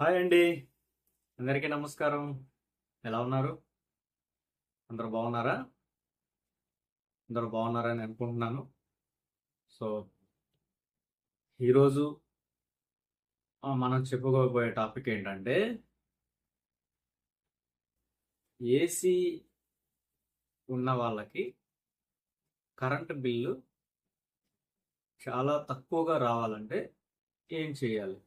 Hi అండి. అందరికీ నమస్కారం. ఎలా ఉన్నారు? అందరూ బాగున్నారా? అందరూ బాగున్నారని అనుకుంటున్నాను. సో ఈరోజు మనం చెప్పుకోబోయే టాపిక్ ఏంటంటే ఏసీ ఉన్న వాళ్ళకి కరెంట్ బిల్లు చాలా తక్కువగా రావాలంటే ఏం చేయాలి?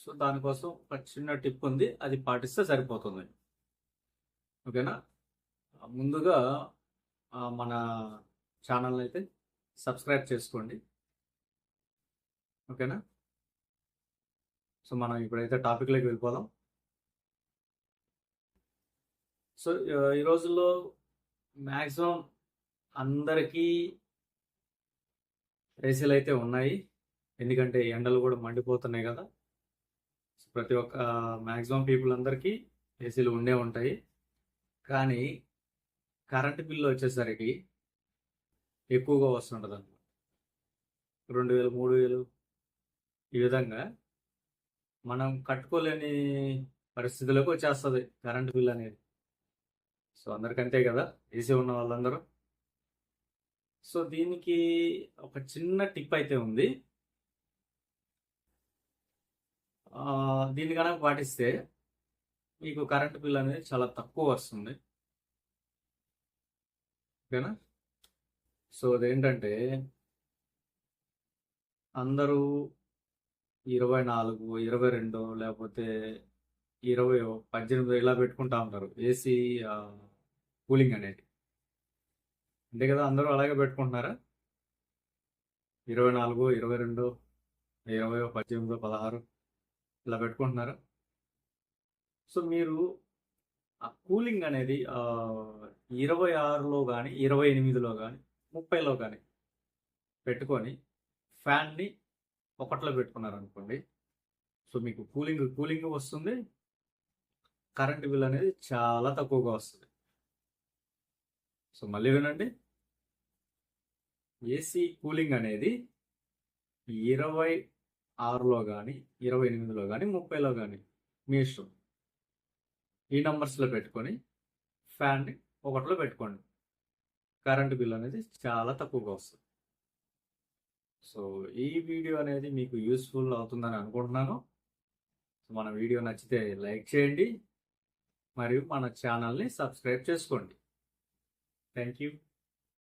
సో దానికోసం ఒక చిన్న టిప్ ఉంది. అది పాటిస్తే సరిపోతుంది. ఓకేనా? ముందుగా మన ఛానల్ అయితే సబ్స్క్రైబ్ చేసుకోండి. ఓకేనా? సో మనం ఇప్పుడైతే టాపిక్లోకి వెళ్ళిపోదాం. సో ఈ రోజుల్లో మ్యాక్సిమం అందరికీ రేసీలు అయితే ఉన్నాయి. ఎందుకంటే ఎండలు కూడా మండిపోతున్నాయి కదా. ప్రతి ఒక్క మ్యాక్సిమం పీపుల్ అందరికీ ఏసీలు ఉండే ఉంటాయి. కానీ కరెంట్ బిల్లు వచ్చేసరికి ఎక్కువగా వస్తుంటుంది అనమాట రెండు వేలు మూడు వేలు ఈ విధంగా మనం కట్టుకోలేని పరిస్థితులకు వచ్చేస్తుంది కరెంట్ బిల్ అనేది. సో అందరికంతే కదా ఏసీ ఉన్న వాళ్ళందరూ. సో దీనికి ఒక చిన్న టిప్ అయితే ఉంది. దీన్ని కనుక పాటిస్తే మీకు కరెంట్ బిల్ అనేది చాలా తక్కువ వస్తుంది. ఓకేనా? సో అదేంటంటే అందరూ ఇరవై నాలుగు ఇరవై రెండు లేకపోతే ఇరవై పద్దెనిమిది ఇలా పెట్టుకుంటా ఉంటారు. ఏసీ కూలింగ్ అనేది. అంతే కదా? అందరూ అలాగే పెట్టుకుంటున్నారా? ఇరవై నాలుగు ఇరవై రెండు ఇరవై పద్దెనిమిది పదహారు ఇలా పెట్టుకుంటున్నారు. సో మీరు ఆ కూలింగ్ అనేది ఇరవై ఆరులో కానీ ఇరవై ఎనిమిదిలో కానీ ముప్పైలో కానీ పెట్టుకొని ఫ్యాన్ని ఒకటిలో పెట్టుకున్నారు అనుకోండి సో మీకు కూలింగ్ కూలింగ్ వస్తుంది. కరెంట్ బిల్ అనేది చాలా తక్కువగా వస్తుంది. సో మళ్ళీ వినండి. ఏసీ కూలింగ్ అనేది ఇరవై ఆరులో కానీ ఇరవై ఎనిమిదిలో కానీ ముప్పైలో కానీ మీ ఇష్టం. ఈ నంబర్స్లో పెట్టుకొని ఫ్యాన్ని ఒకటిలో పెట్టుకోండి. కరెంటు బిల్ అనేది చాలా తక్కువగా వస్తుంది. సో ఈ వీడియో అనేది మీకు యూస్ఫుల్ అవుతుందని అనుకుంటున్నాను. సో మన వీడియో నచ్చితే లైక్ చేయండి. మరియు మన ఛానల్ని సబ్స్క్రైబ్ చేసుకోండి. Thank you